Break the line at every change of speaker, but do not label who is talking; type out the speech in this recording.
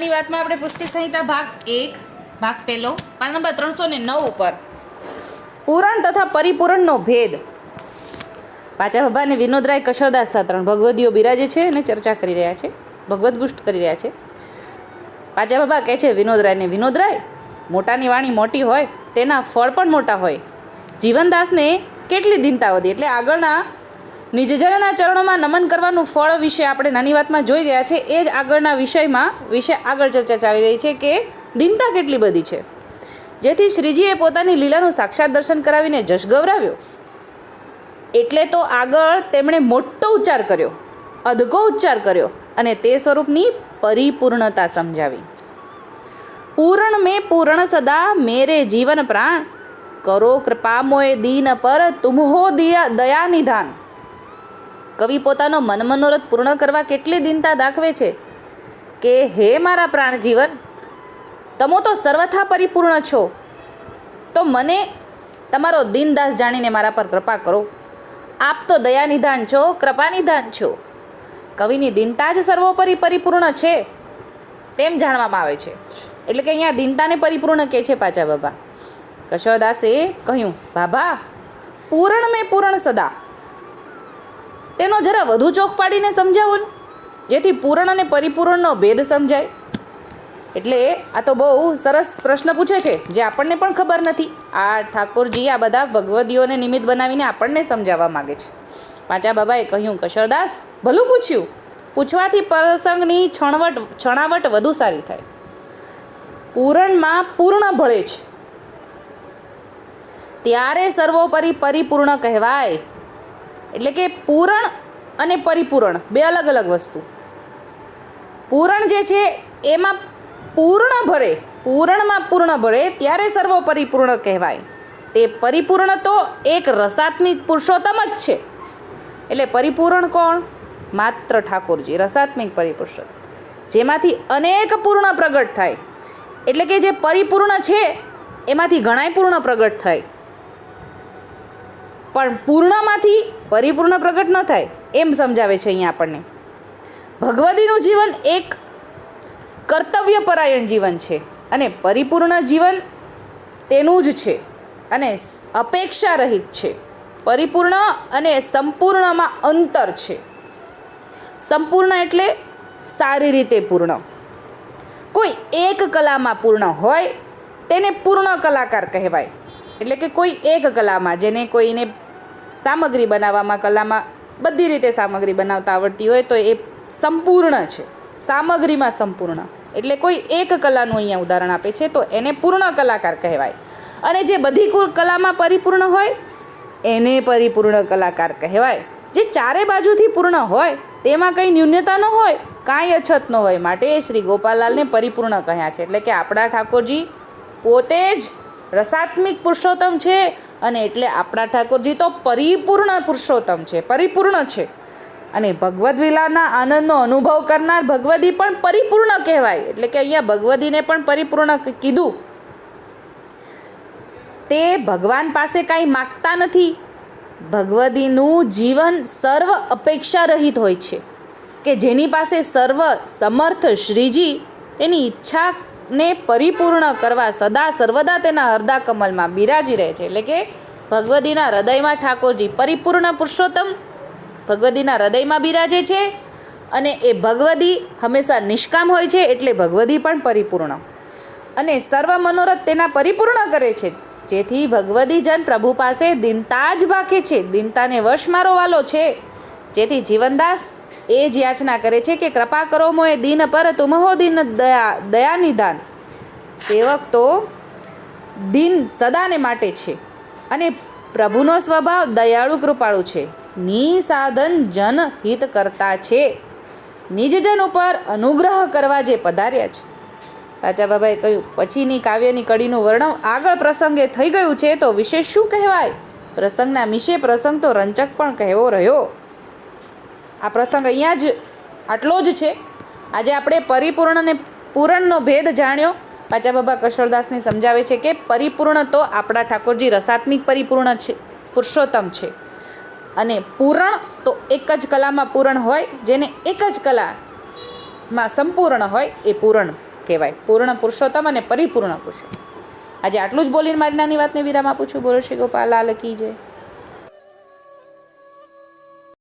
ની વાતમાં આપણે પુષ્ટિ સંહિતા ભાગ એક, ભાગ પહેલો, પાન નંબર ત્રણસો ને નવ ઉપર. પૂરણ તથા પરિપૂરણનો ભેદ. પાચા બાબા અને વિનોદરાય સા ત્રણ ભગવદીઓ બિરાજે છે અને ચર્ચા કરી રહ્યા છે, ભગવદ ગુષ્ટ કરી રહ્યા છે. પાચા બાબા કહે છે વિનોદરાયને વિનોદરાય, મોટાની વાણી મોટી હોય, તેના ફળ પણ મોટા હોય. જીવનદાસને કેટલી દિનતા વધી? એટલે આગળના નિજજનના ચરણોમાં નમન કરવાનું ફળ વિશે આપણે નાની વાતમાં જોઈ ગયા છે. એ જ આગળના વિષયમાં, વિશે આગળ ચર્ચા ચાલી રહી છે કે દિનતા કેટલી બધી છે. જેથી શ્રીજીએ પોતાની લીલાનું સાક્ષાત દર્શન કરાવીને જશ ગૌરાવ્યો. એટલે તો આગળ તેમણે મોટો ઉચ્ચાર કર્યો અધગો ઉચ્ચાર કર્યો અને તે સ્વરૂપની પરિપૂર્ણતા સમજાવી. પૂરણ મેં પૂર્ણ સદા, મેરે જીવન પ્રાણ. કરો કૃપા મોય દીન પર તુમહો દયા નિધાન. કવિ પોતાનો મનમનોરથ પૂર્ણ કરવા કેટલી દિનતા દાખવે છે? કે હે મારા પ્રાણ જીવન તમો તો સર્વથા પરિપૂર્ણ છો. તો મને તમારો દીનદાસ જાણીને મારા પર કૃપા કરો. આપ તો દયા નિધાન છો કૃપા નિધાન છો. કવિની દિનતા જ સર્વોપરી પરિપૂર્ણ છે, તેમ જાણવામાં આવે છે. એટલે કે અહીંયા દિનતાને પરિપૂર્ણ કહે છે પાછા બાબા. કશોરદાસે કહ્યું, બાબા પૂરણ મેં પૂરણ સદા. તેનો જરા વધુ ચોક પાડીને સમજાવો ને? જેથી પૂરણ અને પરિપૂરણનો ભેદ સમજાય. એટલે આ તો બહુ સરસ પ્રશ્ન પૂછે છે, જે આપણને પણ ખબર નથી. આ ઠાકોરજી આ બધા ભગવદીઓને નિમિત્ત બનાવીને આપણને સમજાવવા માગે છે. પાંચા બાબાએ કહ્યું, કશોરદાસ, ભલું પૂછ્યું? પૂછવાથી પ્રસંગની છણવટ, છણાવટ વધુ સારી થાય. પૂરણમાં પૂર્ણ ભળે છે. ત્યારે સર્વોપરી પરિપૂર્ણ કહેવાય. એટલે કે પૂરણ અને પરિપૂરણ, બે અલગ અલગ વસ્તુ. પૂરણ જે છે, એમાં પૂર્ણ ભરે, પૂરણમાં પૂર્ણ ભરે ત્યારે સર્વ પરિપૂર્ણ કહેવાય. તે પરિપૂર્ણ તો એક રસાત્મિક પુરુષોત્તમ જ છે. એટલે પરિપૂર્ણ કોણ? માત્ર ઠાકોરજી, રસાત્મિક પરિપુરુષોત્તમ. જેમાંથી અનેક પૂર્ણ પ્રગટ થાય. એટલે કે જે પરિપૂર્ણ છે, એમાંથી ઘણાય પૂર્ણ પ્રગટ થાય. પણ પૂર્ણમાંથી પરિપૂર્ણ પ્રગટ ન થાય એમ સમજાવે છે અહીંયા આપણને. ભગવદીનું જીવન એક કર્તવ્યપરાયણ જીવન છે અને પરિપૂર્ણ જીવન તેનું જ છે અને અપેક્ષા રહિત છે. પરિપૂર્ણ અને સંપૂર્ણમાં અંતર છે. સંપૂર્ણ એટલે સારી રીતે પૂર્ણ. કોઈ એક કલામાં પૂર્ણ હોય તેને પૂર્ણ કલાકાર કહેવાય. એટલે કે કોઈ એક કલામાં જેને કોઈને સામગ્રી બનાવવામાં કલામાં બધી રીતે સામગ્રી બનાવતા આવડતી હોય તો એ સંપૂર્ણ છે. સામગ્રીમાં સંપૂર્ણ. એટલે કોઈ એક કલાનું અહીંયા ઉદાહરણ આપે છે તો એને પૂર્ણ કલાકાર કહેવાય. અને જે બધી કુલ કલામાં પરિપૂર્ણ હોય, એને પરિપૂર્ણ કલાકાર કહેવાય. જે ચારે બાજુથી પૂર્ણ હોય, તેમાં કંઈ ન્યૂનતા ન હોય, કાંઈ અછત ન હોય, માટે શ્રી ગોપાલાલને પરિપૂર્ણ કહ્યા છે. એટલે કે આપણા ઠાકોરજી પોતે જ રસાત્મિક પુરુષોત્તમ છે અને એટલે આપણા ઠાકોરજી તો પરિપૂર્ણ પુરુષોત્તમ છે, પરિપૂર્ણ છે. અને ભગવદ્ વિલાના આનંદનો અનુભવ કરનાર ભગવદી પણ પરિપૂર્ણ કહેવાય. એટલે કે અહીંયા ભગવદીને પણ પરિપૂર્ણ કીધું. તે ભગવાન પાસે કાંઈ માગતા નથી. ભગવદીનું જીવન સર્વ અપેક્ષા રહિત હોય છે. કે જેની પાસે સર્વ સમર્થ શ્રીજી તેની ઈચ્છાને પરિપૂર્ણ કરવા સદા સર્વદા તેના હરદા કમલમાં બિરાજી રહે છે. એટલે કે ભગવદીના હૃદયમાં ઠાકોરજી પરિપૂર્ણ પુરુષોત્તમ ભગવદીના હૃદયમાં બિરાજે છે અને એ ભગવદી હંમેશા નિષ્કામ હોય છે એટલે ભગવદી પણ પરિપૂર્ણ. અને સર્વ મનોરથ તેના પરિપૂર્ણ કરે છે. જેથી ભગવદી જન પ્રભુ પાસે દિનતા જ ભાખે છે. દિનતાને વશ મારોવાલો છે. જેથી જીવનદાસ એ જ યાચના કરે છે કે કૃપા કરો મોએ દિન પર તુમહો દિન દયા દયા નિધાન સેવક તો દિન સદાને માટે છે અને પ્રભુનો સ્વભાવ દયાળુ કૃપાળુ છે. નિસાધન જન હિત કરતા છે. નિજજન ઉપર અનુગ્રહ કરવા જે પધાર્યા છે. રાજા બાબાએ કહ્યું, પછીની કાવ્યની કડીનું વર્ણન આગળ પ્રસંગે થઈ ગયું છે તો વિશેષ શું કહેવાય? પ્રસંગના મિશે પ્રસંગ તો રંચક પણ કહેવો રહ્યો. આ પ્રસંગ અહીંયા જ આટલો જ છે. આજે આપણે પરિપૂર્ણ અને પૂરણનો ભેદ જાણ્યો. પાચા બાબા કશોરદાસને સમજાવે છે કે પરિપૂર્ણ તો આપણા ઠાકોરજી રસાત્મિક પરિપૂર્ણ છે, પુરુષોત્તમ છે. અને પૂરણ તો એક જ કલામાં પૂરણ હોય, જેને એક જ કલામાં સંપૂર્ણ હોય એ પૂરણ કહેવાય. પૂર્ણ પુરુષોત્તમ અને પરિપૂર્ણ પુરુષોત્તમ. આજે આટલું જ બોલીને મારી નાની વાતને વિરામ આપું છું. બોલો શ્રી ગોપાલ, લાલ કી જય.